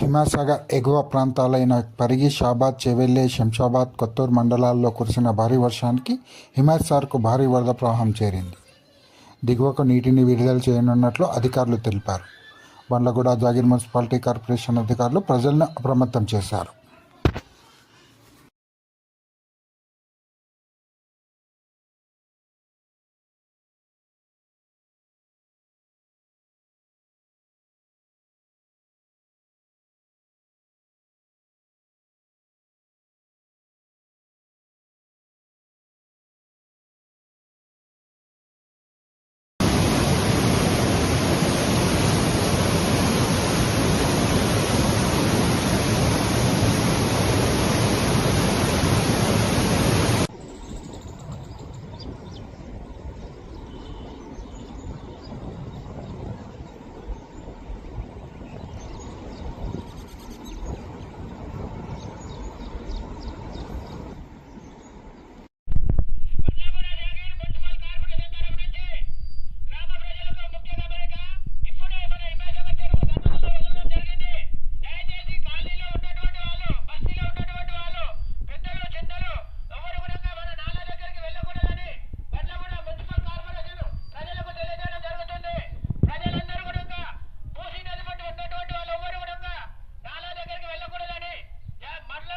హిమాసాగర్ ఎగువ ప్రాంతాలైన పరిగి షాబాద్ చెవెల్లె శంషాబాద్ కొత్తూరు మండలాల్లో కురిసిన భారీ వర్షానికి హిమాసార్కు భారీ వరద ప్రవాహం చేరింది. దిగువకు నీటిని విడుదల చేయనున్నట్లు అధికారులు తెలిపారు. బండ్లగూడ జాగీర్ మున్సిపాలిటీ కార్పొరేషన్ అధికారులు ప్రజలను అప్రమత్తం చేశారు.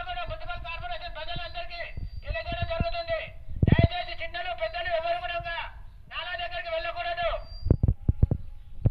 कार्बोरेशन बदल अंदर के।